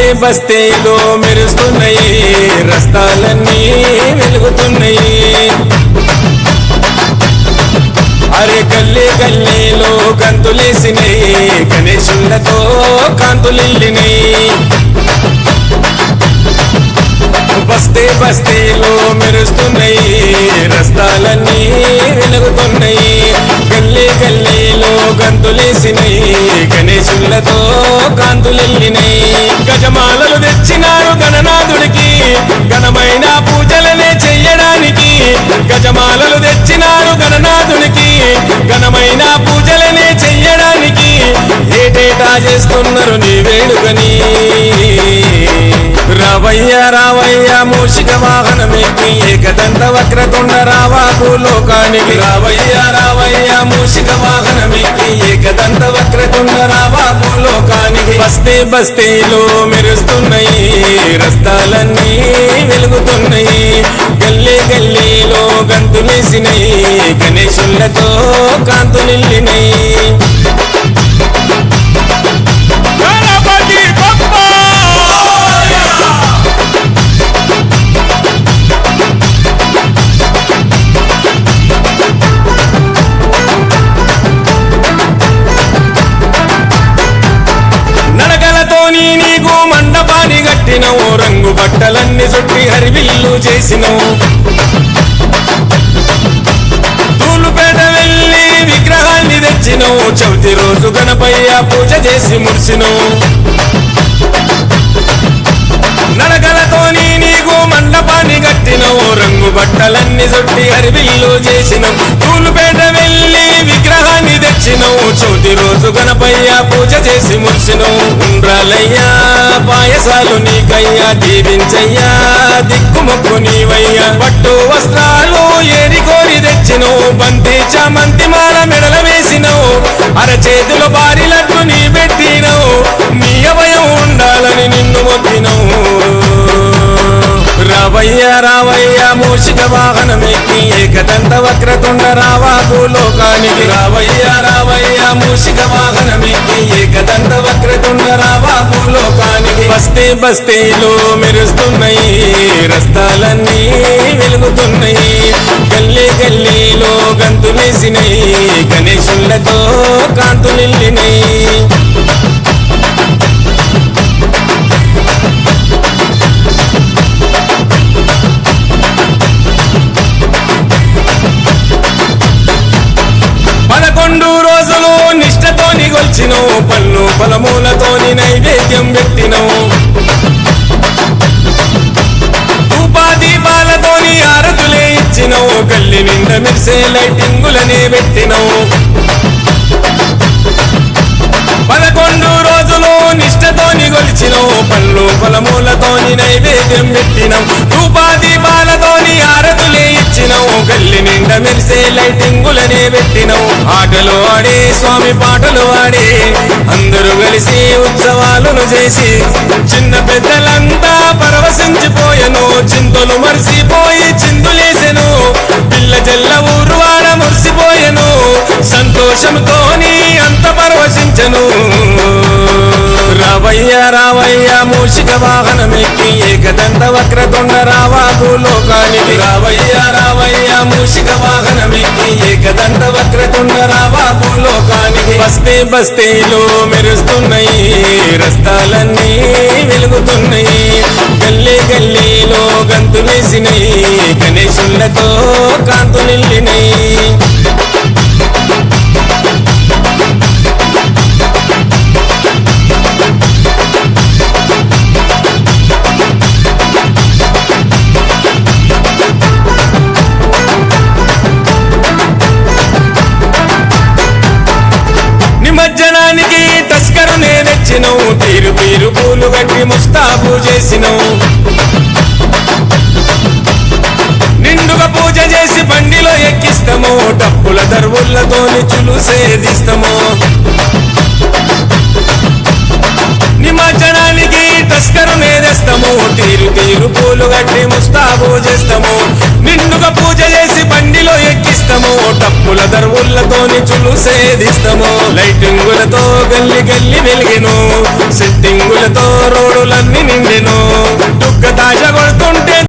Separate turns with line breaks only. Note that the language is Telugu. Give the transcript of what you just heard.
బస్తే బస్తేలో మెరుస్తున్నాయి. రస్తాలన్నీ వెలుగుతున్నాయి. అరే గల్లీ గల్లీలో గంతులేసినాయి. గణేశులతో కాంతులిల్లినాయి. బస్తే బస్తీలో మెరుస్తున్నాయి. రస్తాలన్నీ వెలుగుతున్నాయి. గల్లీ గల్లీలో గంతులేసినాయి. గణేశులతో కాంతులెల్లినాయి. గజమాలలు తెచ్చినారు గణనాథుడికి. ఘనమైన పూజలనే చెయ్యడానికి. గజమాలలు తెచ్చినారు గణనాథుడికి ఘనమైన పూజలనే చెయ్యడానికి. ఏటేటా చేస్తున్నారు నీ వేడుకని రావయ్య రావయ్య మూషిక వాహనమెక్కి ఏకదంత వక్రతుండ రావాకు లోకానికి. రావయ్య రావయ్య మూషిక వాహనమెక్కి ఏకదంత వక్రతుండ రావా బస్తే బస్తీలో మెరుస్తున్నాయి రస్తాలన్నీ వెలుగుతున్నాయి. గల్లీ గల్లీలో గంతులేసినాయి గణేశులతో కాంతులిల్లినాయి. బట్టలన్నీ చుట్టి హరివిల్లు చేసినవు తూలుపేట వెళ్ళి విగ్రహాన్ని తెచ్చినవు చవితి రోజు గణపయ్య పూజ చేసి మురిసినవు నడకలతోని నీకు మండపాన్ని కట్టినవు రంగు బట్టలన్నీ చుట్టి హరివిల్లు చేసినవు తూలుపేట వెళ్ళి విగ్రహాన్ని తెచ్చినవు చవితి రోజు గణపయ్య పూజ చేసి మురిసినవు ఉండ్రాలయ్యా పాయసాలు నీకయ్యా దీవించయ్యా దిక్కుమొక్కు నీవయ్యా. పట్టు వస్త్రాలు ఏరి కోరి తెచ్చినవు బంతి చామంతి మాల మెడల వేసినవు. అరచేతిలో భారీ లడ్డు నీ పెట్టినవు నీ అభయం ఉండాలని నిన్ను మొక్కినవు. రావయ్య రావయ్య మూషిక వాహనమెక్కి ఏకదంత వక్రతుండ రావా భూలోకానికి రావయ్య రావయ్య మూషిక వాహనమెక్కి ఏకదంత వక్రతుండ రావా భూలోకానికి బస్తే బస్తీలో మెరుస్తున్నాయి రస్తాలన్నీ వెలుగుతున్నాయి. గల్లీ గల్లీలో గంతులేసినాయి గణేశులతో కా నిష్టతోని పళ్ళు ఫలమూలతోని నైవేద్యం పెట్టినవు దీపాలతోని ఆరతులే ఇచ్చినవు గల్లి నిండా మిర్సే లైటింగులనే పెట్టినవు పదకొండు రోజులు నిష్టతోని గొలిచినవు పళ్ళు ఫలమూలతోని నైవేద్యం పెట్టినం. గల్లి మెరిసే లైటింగులనే పెట్టినవు. ఆటలు ఆడే స్వామి పాటలు ఆడే అందరూ కలిసి ఉత్సవాలను చేసి చిన్న పెద్దలంతా పరవశించిపోయెను. చింతలు మరిసిపోయి చిందులేసెను పిల్ల జల్ల ఊరు వాడ మురిసిపోయెను. సంతోషంతోని అంత పరవశించను. రావయ్య రావయ్య. మూషిక వాహనమెక్కి ఏకదంత వక్రతుండ రావా భూలోకానికి రావయ్యా రావయ్యా మూషిక వాహనమెక్కి ఏకదంత వక్రతుండ రావా భూలోకానికి బస్తే బస్తీలో మెరుస్తున్నాయి రస్తాలన్నీ వెలుగుతున్నాయి. గల్లీ గల్లీలో గంతులేసినాయి గణేశులతో కాంతు నిమజ్జనానికి తస్కరు తెచ్చినవు. తీరు తీరు పూలు కట్టి ముస్తాబు చేసినవు. నిండుగా పూజ చేసి బండిలో ఎక్కిస్తాము. డప్పుల దర్వులతోని నిచ్చులు సేదిస్తాము. నిమజ్జనానికి తస్కరు నేదేస్తాము తీరు తీరు పూలు కట్టి ముస్తాబు చేస్తాము. పూల ధర్ములతో నిచులు సేధిస్తము లైటింగులతో గల్లి గల్లి వెలిగిను. సెట్టింగులతో రోడులన్నీ నిండెను. దుఃఖ తాజా కొడుతుంటే